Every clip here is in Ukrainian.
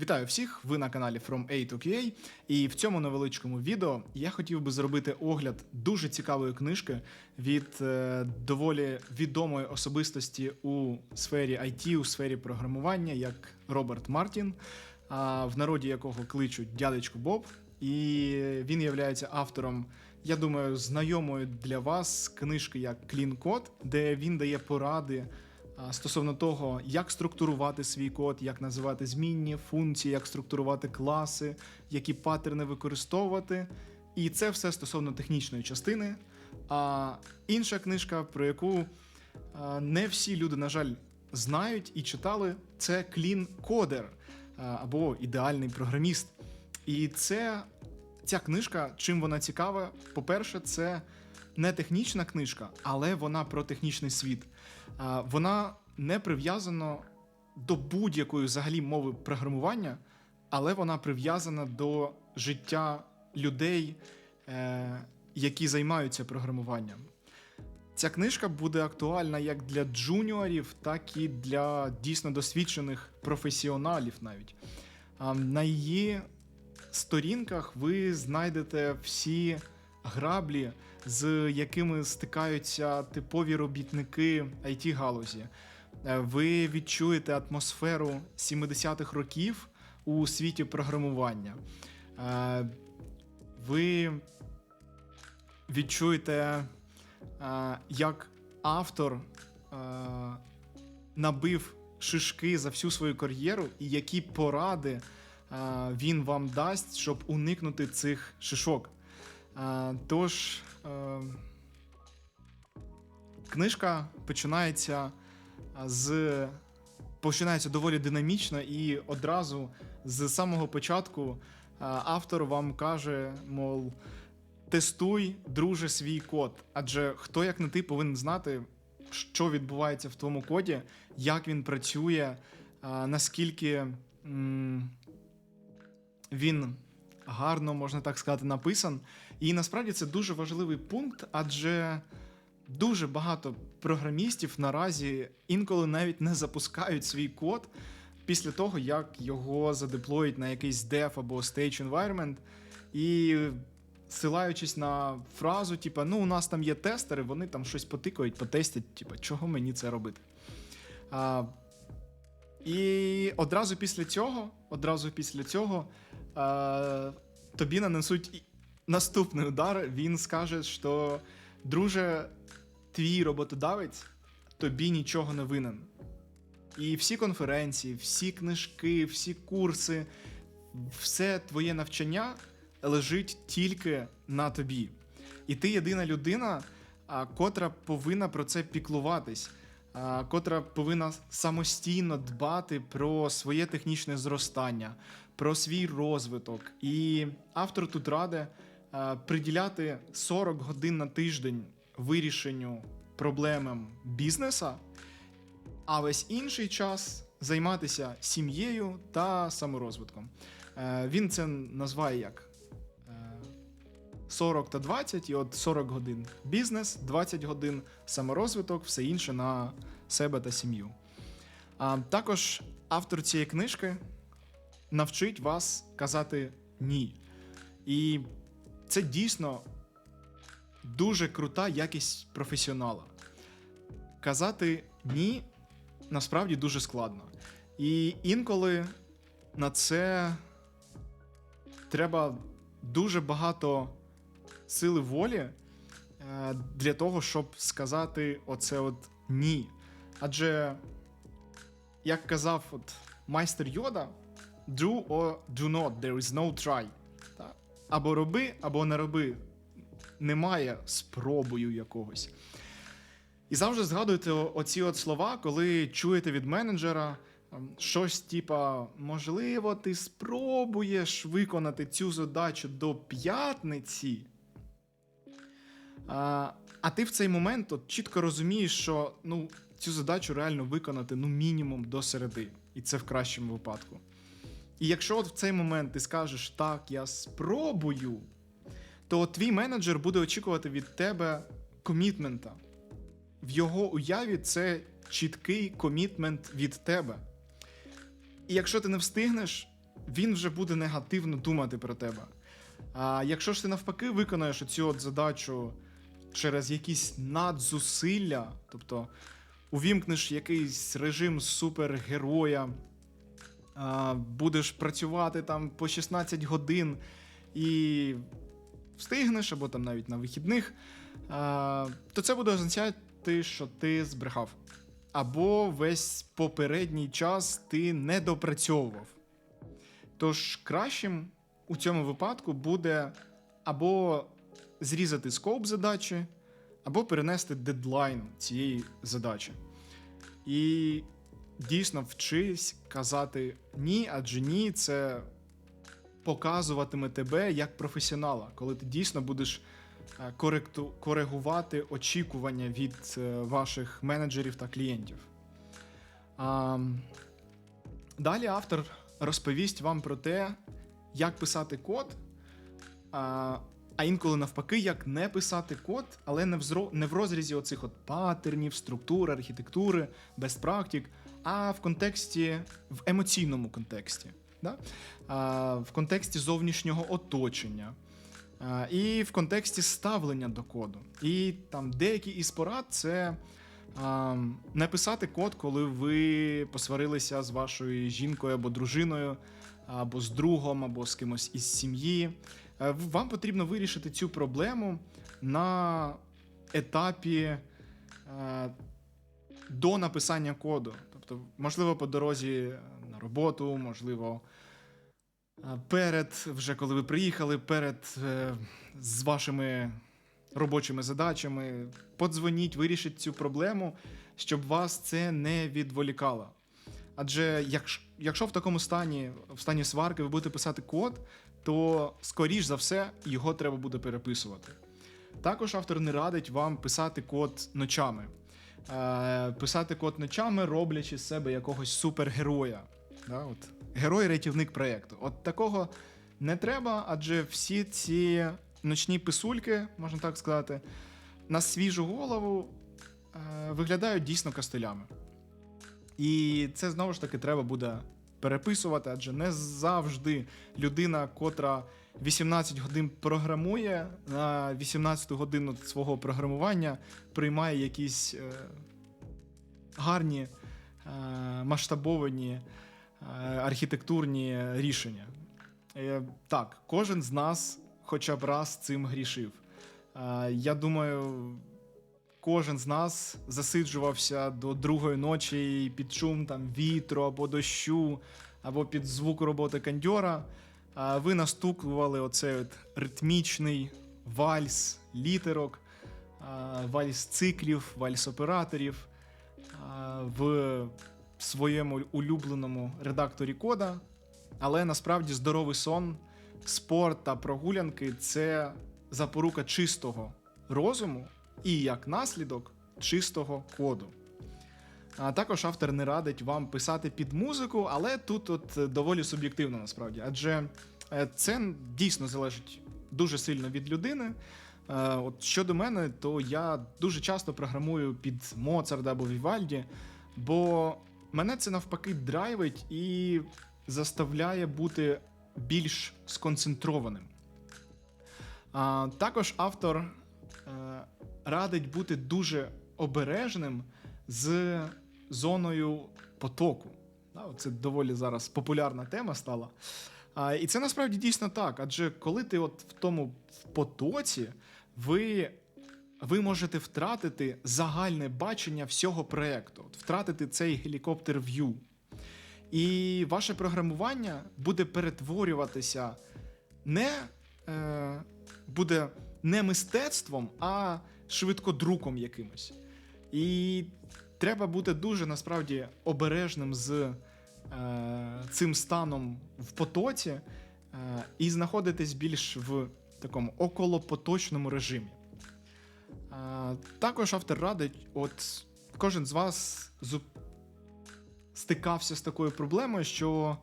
Вітаю всіх! Ви на каналі From A to QA. І в цьому невеличкому відео я хотів би зробити огляд дуже цікавої книжки від е, доволі відомої особистості у сфері IT, у сфері програмування, як Роберт Мартін, а в народі якого кличуть дядечко Боб. І він є автором, я думаю, знайомої для вас книжки як Clean Code, де він дає поради стосовно того, як структурувати свій код, як називати змінні функції, як структурувати класи, які паттерни використовувати. І це все стосовно технічної частини. А інша книжка, про яку не всі люди, на жаль, знають і читали, це Clean Coder або ідеальний програміст. І це ця книжка, чим вона цікава? По-перше, це не технічна книжка, але вона про технічний світ. Вона не прив'язана до будь-якої взагалі мови програмування, але вона прив'язана до життя людей, е, які займаються програмуванням. Ця книжка буде актуальна як для джуніорів, так і для дійсно досвідчених професіоналів навіть. На її сторінках ви знайдете всі граблі, з якими стикаються типові робітники it галузі. Е, Ви відчуєте атмосферу 70-х років у світі програмування. Е, Ви відчуєте, е, як автор набив шишки за всю свою кар'єру, і які поради він вам дасть, щоб уникнути цих шишок. Е, Тож, е, книжка починається з. Починається доволі динамічно, і одразу з самого початку е, автор вам каже, мов, тестуй, друже, свій код. Адже хто як не ти повинен знати, що відбувається в твоєму коді, як він працює, наскільки він гарно, можна так сказати, написан. І насправді це дуже важливий пункт, адже дуже багато програмістів наразі інколи навіть не запускають свій код після того, як його задеплоїть на якийсь dev або stage environment. І силаючись на фразу, типа, ну, у нас там є тестери, вони там щось потикають, потестять, типа, чого мені це робити? А, і одразу після цього, одразу після цього а, тобі нанесуть наступний удар. Він скаже, що друже, твій роботодавець тобі нічого не винен. І всі конференції, всі книжки, всі курси, все твоє навчання лежить тільки на тобі. І ти єдина людина, котра повинна про це піклуватись, котра повинна самостійно дбати про своє технічне зростання, про свій розвиток. І автор тут раде приділяти 40 годин на тиждень вирішенню проблемам бізнеса, а весь інший час займатися сім'єю та саморозвитком. Е, Він це називає як е, 40 та 20, і от 40 годин бізнес, 20 годин саморозвиток, все інше на себе та сім'ю. Також автор цієї книжки навчить вас казати ні. І це дійсно дуже крута якість професіонала. Казати ні насправді дуже складно. І інколи на це треба дуже багато сили волі е, для того, щоб сказати оце от ні. Адже, як казав от майстер Йода, do or do not, there is no try. Або роби, або не роби. Немає спробою якогось. І завжди згадуйте оці от слова, коли чуєте від менеджера ем, щось типа, можливо, ти спробуєш виконати цю задачу до п'ятниці. А, а ти в цей момент от чітко розумієш, що ну, цю задачу реально виконати ну, мінімум до середи. І це в кращому випадку. І якщо от в цей момент ти скажеш так, я спробую, то твій менеджер буде очікувати від тебе комітмента. В його уяві це чіткий комітмент від тебе. І якщо ти не встигнеш, він вже буде негативно думати про тебе. А якщо ж ти навпаки виконаєш цю от задачу через якісь надзусилля, тобто увімкнеш якийсь режим супергероя, будеш працювати там по 16 годин і встигнеш, або там навіть на вихідних, то це буде означати, що ти збрехав. Або весь попередній час ти не допрацьовував. Тож кращим у цьому випадку буде або зрізати скоп задачі, або перенести дедлайн цієї задачі. І дійсно вчись казати ні, адже ні, це показуватиме тебе як професіонала, коли ти дійсно будеш е, коректу, коригувати очікування від е, ваших менеджерів та клієнтів. А, далі автор розповість вам про те, як писати код, а, а інколи навпаки, як не писати код, але не в, розрізі оцих от паттернів, структур, архітектури, best практик, а в контексті, в емоційному контексті. Да? А, в контексті зовнішнього оточення. А, і в контексті ставлення до коду. І там деякі із порад це а, не писати код, коли ви посварилися з вашою жінкою або дружиною, або з другом, або з кимось із сім'ї. Е, Вам потрібно вирішити цю проблему на етапі е, до написання коду. Тобто, можливо, по дорозі на роботу, можливо, е, перед, вже коли ви приїхали, перед е, з вашими робочими задачами. Подзвоніть, вирішіть цю проблему, щоб вас це не відволікало. Адже якщо в такому стані, в стані сварки, ви будете писати код, то скоріш за все його треба буде переписувати. Також автор не радить вам писати код ночами. Е, писати код ночами, роблячи з себе якогось супергероя. Да, от. Герой-рятівник проєкту. От такого не треба, адже всі ці ночні писульки, можна так сказати, на свіжу голову е, виглядають дійсно кастелями. І це знову ж таки треба буде переписувати, адже не завжди людина, котра 18 годин програмує, на 18 годину свого програмування приймає якісь е, гарні, е, масштабовані е, архітектурні рішення. Е, так, кожен з нас хоча б раз цим грішив. Е, я думаю, кожен з нас засиджувався до другої ночі під шум там вітру або дощу, або під звук роботи кондьора. А ви настукували оцей от ритмічний вальс літерок, вальс циклів, вальс операторів в своєму улюбленому редакторі кода. Але насправді здоровий сон, спорт та прогулянки це запорука чистого розуму і як наслідок чистого коду. А також автор не радить вам писати під музику, але тут от е, доволі суб'єктивно насправді, адже е, це дійсно залежить дуже сильно від людини. Е, От щодо мене, то я дуже часто програмую під Моцарда або Вівальді, бо мене це навпаки драйвить і заставляє бути більш сконцентрованим. Також автор радить бути дуже обережним з зоною потоку. Це доволі зараз популярна тема стала. І це насправді дійсно так. Адже коли ти от в тому потоці, ви, ви можете втратити загальне бачення всього проєкту, втратити цей гелікоптер в'ю. І ваше програмування буде перетворюватися не е, буде не мистецтвом, а швидкодруком якимось. І треба бути дуже насправді обережним з е, цим станом в потоці е, і знаходитись більш в такому околопоточному режимі. Е, також автор радить, от кожен з вас зу- стикався з такою проблемою, що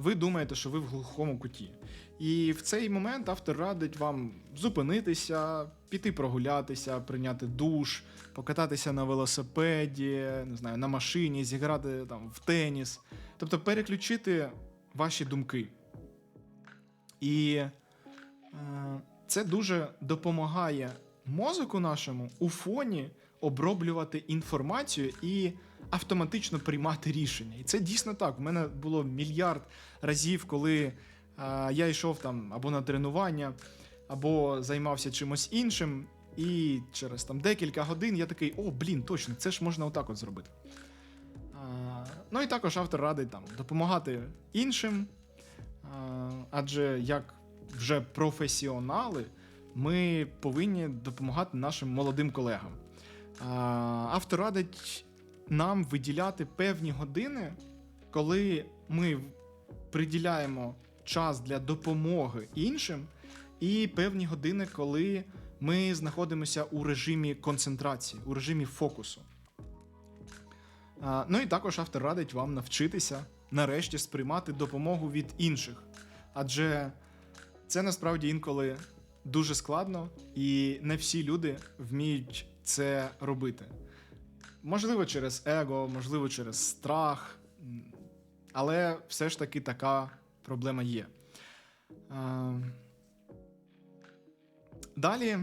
ви думаєте, що ви в глухому куті. І в цей момент автор радить вам зупинитися, піти прогулятися, прийняти душ, покататися на велосипеді, не знаю, на машині, зіграти там в теніс. Тобто переключити ваші думки. І е, це дуже допомагає мозоку нашому у фоні оброблювати інформацію і автоматично приймати рішення. І це дійсно так. У мене було мільярд разів, коли е, я йшов там або на тренування, або займався чимось іншим. І через там декілька годин я такий: о, блін, точно, це ж можна отак от зробити. А, ну і також автор радить там допомагати іншим. А, адже як вже професіонали, ми повинні допомагати нашим молодим колегам. А, автор радить нам виділяти певні години, коли ми приділяємо час для допомоги іншим, і певні години, коли ми знаходимося у режимі концентрації, у режимі фокусу. Ну і також автор радить вам навчитися нарешті сприймати допомогу від інших. Адже це насправді інколи дуже складно, і не всі люди вміють це робити. Можливо, через его, можливо, через страх, але все ж таки така проблема є. Далі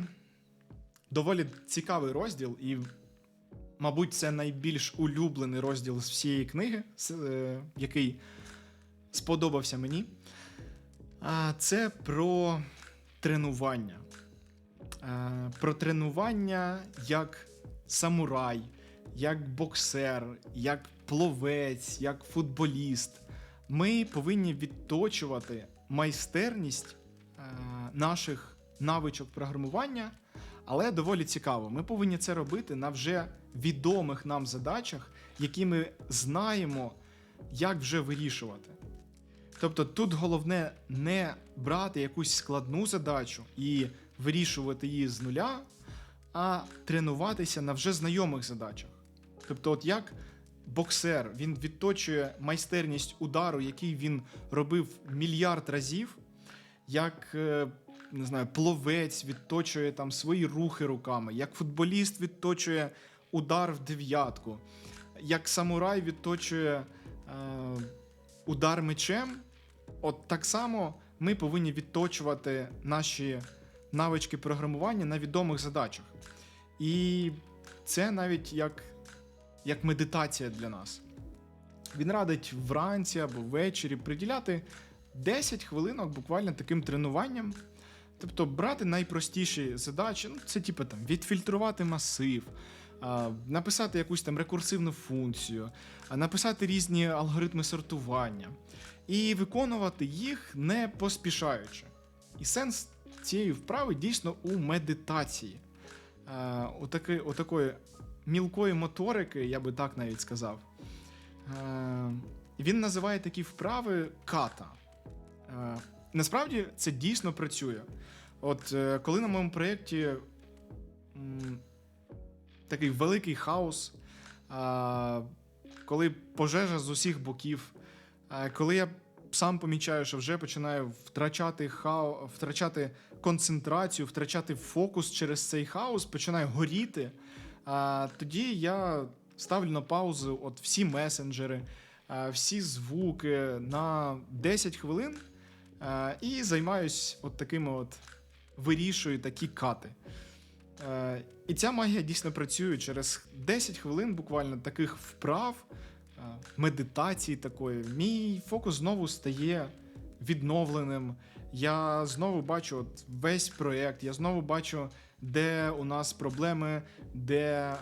доволі цікавий розділ, і, мабуть, це найбільш улюблений розділ з всієї книги, е, який сподобався мені. Це про тренування. Е, Про тренування як самурай, як боксер, як пловець, як футболіст. Ми повинні відточувати майстерність е, наших навичок програмування, але доволі цікаво. Ми повинні це робити на вже відомих нам задачах, які ми знаємо, як вже вирішувати. Тобто тут головне не брати якусь складну задачу і вирішувати її з нуля, а тренуватися на вже знайомих задачах. Тобто, от як боксер він відточує майстерність удару, який він робив мільярд разів, як е, не знаю, пловець відточує там свої рухи руками, як футболіст відточує удар в дев'ятку, як самурай відточує е, удар мечем. От так само ми повинні відточувати наші навички програмування на відомих задачах. І це навіть як, як медитація для нас. Він радить вранці або ввечері приділяти 10 хвилинок буквально таким тренуванням. Тобто брати найпростіші задачі, ну це типу там відфільтрувати масив, а, написати якусь там рекурсивну функцію, а, написати різні алгоритми сортування і виконувати їх не поспішаючи. І сенс цієї вправи дійсно у медитації, а, у, таки, у такої мілкої моторики, я би так навіть сказав. Е, Він називає такі вправи ката. Е, Насправді це дійсно працює. От е, коли на моєму проєкті такий великий хаос, коли пожежа з усіх боків, коли я сам помічаю, що вже починаю втрачати хао, втрачати концентрацію, втрачати фокус через цей хаос, починаю горіти. А, тоді я ставлю на паузу от всі месенджери, всі звуки на 10 хвилин. І займаюсь от такими от вирішую такі кати. Е, і ця магія дійсно працює через 10 хвилин буквально таких вправ, медитації такої. Мій фокус знову стає відновленим. Я знову бачу от весь проєкт, я знову бачу, де у нас проблеми, де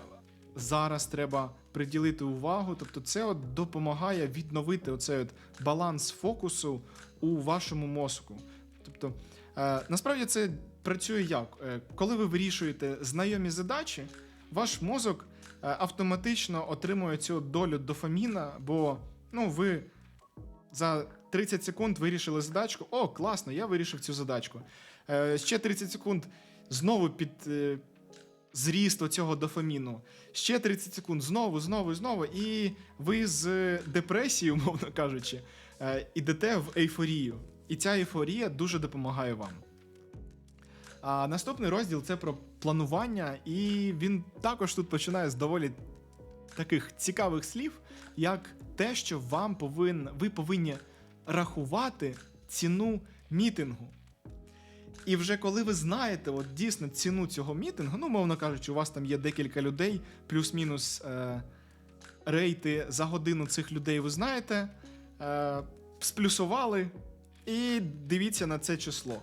зараз треба приділити увагу. Тобто, це от допомагає відновити оцей от баланс фокусу у вашому мозку. Тобто, е, насправді це працює як? Е, коли ви вирішуєте знайомі задачі, ваш мозок е, автоматично отримує цю долю дофаміна, бо ну, ви за 30 секунд вирішили задачку. О, класно, я вирішив цю задачку. Е, ще 30 секунд знову під. е, Зріст оцього дофаміну. Ще 30 секунд, знову, знову, знову. І ви з депресії, умовно кажучи, е, ідете в ейфорію. І ця ейфорія дуже допомагає вам. А наступний розділ це про планування, і він також тут починає з доволі таких цікавих слів, як те, що вам повин, ви повинні рахувати ціну мітингу. І вже коли ви знаєте от дійсно ціну цього мітингу, ну, мовно кажучи, у вас там є декілька людей, плюс-мінус е, рейти за годину цих людей ви знаєте, е, сплюсували і дивіться на це число.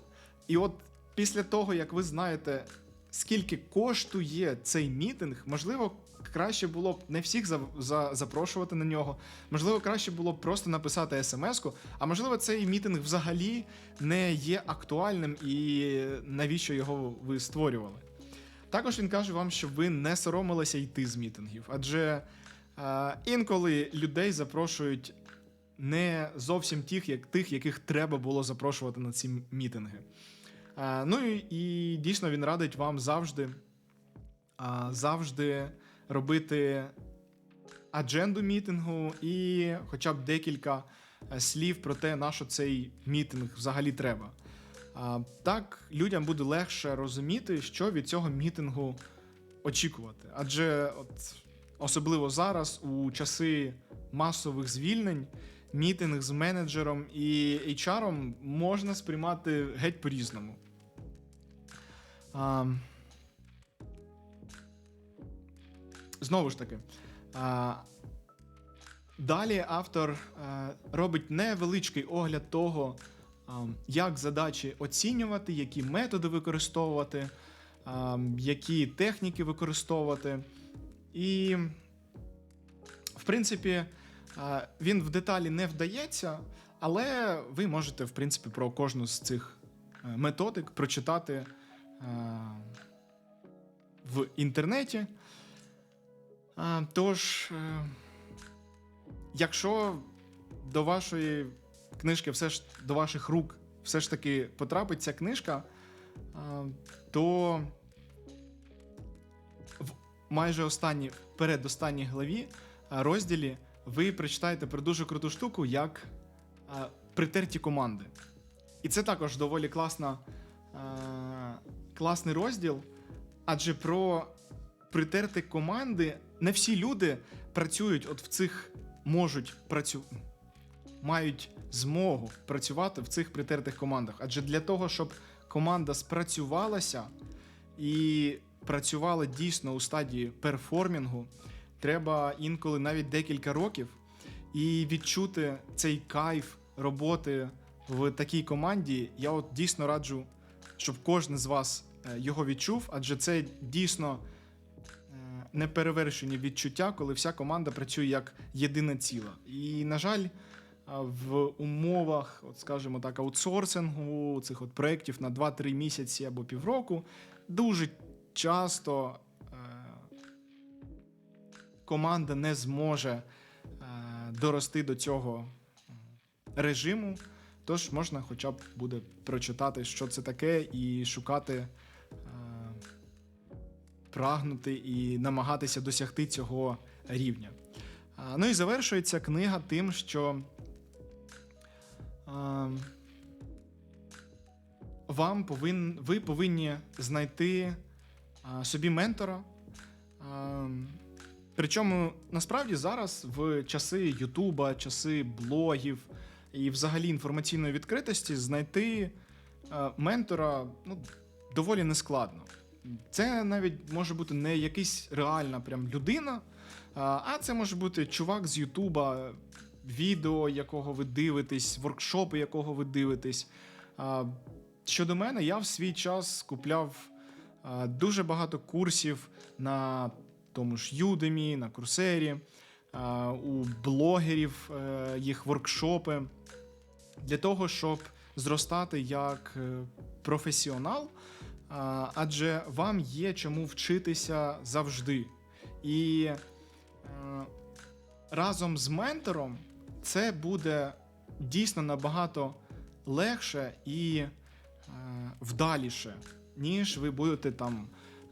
І от після того, як ви знаєте, скільки коштує цей мітинг, можливо, краще було б не всіх за, за, запрошувати на нього. Можливо, краще було б просто написати смс-ку, а можливо, цей мітинг взагалі не є актуальним і навіщо його ви створювали. Також він каже вам, щоб ви не соромилися йти з мітингів, адже е, інколи людей запрошують не зовсім тих, як тих, яких треба було запрошувати на ці мітинги. Е, ну і, і дійсно він радить вам завжди, е, завжди робити адженду мітингу і хоча б декілька е, слів про те, на що цей мітинг взагалі треба. Так людям буде легше розуміти, що від цього мітингу очікувати. Адже от, особливо зараз, у часи масових звільнень, мітинг з менеджером і HR можна сприймати геть по-різному. Знову ж таки. А, далі автор а, робить невеличкий огляд того, а, як задачі оцінювати, які методи використовувати, а, які техніки використовувати. І, в принципі, а, він в деталі не вдається, але ви можете, в принципі, про кожну з цих е, методик прочитати а, в інтернеті. А, тож, е, якщо до вашої книжки, все ж до ваших рук, все ж таки потрапить ця книжка, а, то в майже останній, передостанній главі розділі ви прочитаєте про дуже круту штуку, як притерті команди. І це також доволі класна, класний розділ, адже про притерти команди не всі люди працюють от в цих можуть працю... мають змогу працювати в цих притертих командах. Адже для того, щоб команда спрацювалася і працювала дійсно у стадії перформінгу, треба інколи навіть декілька років і відчути цей кайф роботи в такій команді. Я от дійсно раджу, щоб кожен з вас е, його відчув, адже це дійсно неперевершені відчуття, коли вся команда працює як єдине ціле. І, на жаль, в умовах, от скажімо так, аутсорсингу, цих от проєктів на 2-3 місяці або півроку, дуже часто е, команда не зможе е, дорости до цього режиму. Тож можна хоча б буде прочитати, що це таке, і шукати, прагнути і намагатися досягти цього рівня. Ну і завершується книга тим, що вам повин, ви повинні знайти собі ментора. Причому насправді зараз в часи Ютуба, часи блогів і взагалі інформаційної відкритості знайти ментора ну, доволі нескладно. Це навіть може бути не якась реальна прям людина, а це може бути чувак з Ютуба, відео, якого ви дивитесь, воркшопи, якого ви дивитесь. Щодо мене, я в свій час купляв дуже багато курсів на тому ж Udemy, на Курсері, у блогерів е, їх воркшопи для того, щоб зростати як е, професіонал, адже вам є чому вчитися завжди. І е, разом з ментором це буде дійсно набагато легше і е, вдаліше, ніж ви будете там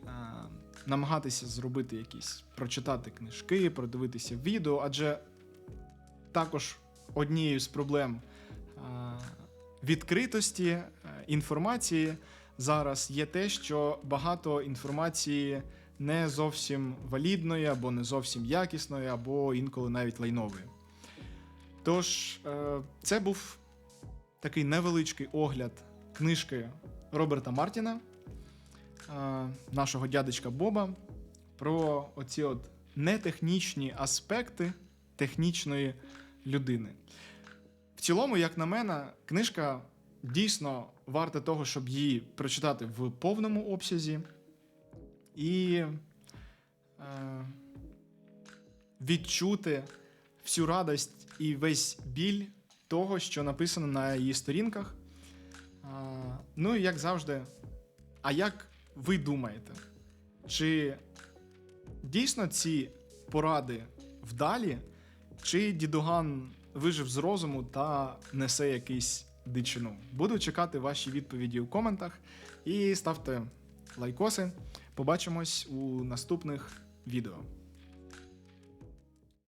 е, намагатися зробити якісь, прочитати книжки, продивитися відео, адже також однією з проблем відкритості інформації зараз є те, що багато інформації не зовсім валідної, або не зовсім якісної, або інколи навіть лайнової. Тож, е, це був такий невеличкий огляд книжки Роберта Мартіна, е, нашого дядечка Боба, про оці от нетехнічні аспекти технічної людини. В цілому, як на мене, книжка дійсно варта того, щоб її прочитати в повному обсязі і е, відчути всю радость і весь біль того, що написано на її сторінках. А, ну і як завжди, а як ви думаєте, чи дійсно ці поради вдалі, чи дідуган вижив з розуму та несе якийсь дичину? Буду чекати ваші відповіді у коментах і ставте лайкоси. Побачимось у наступних відео.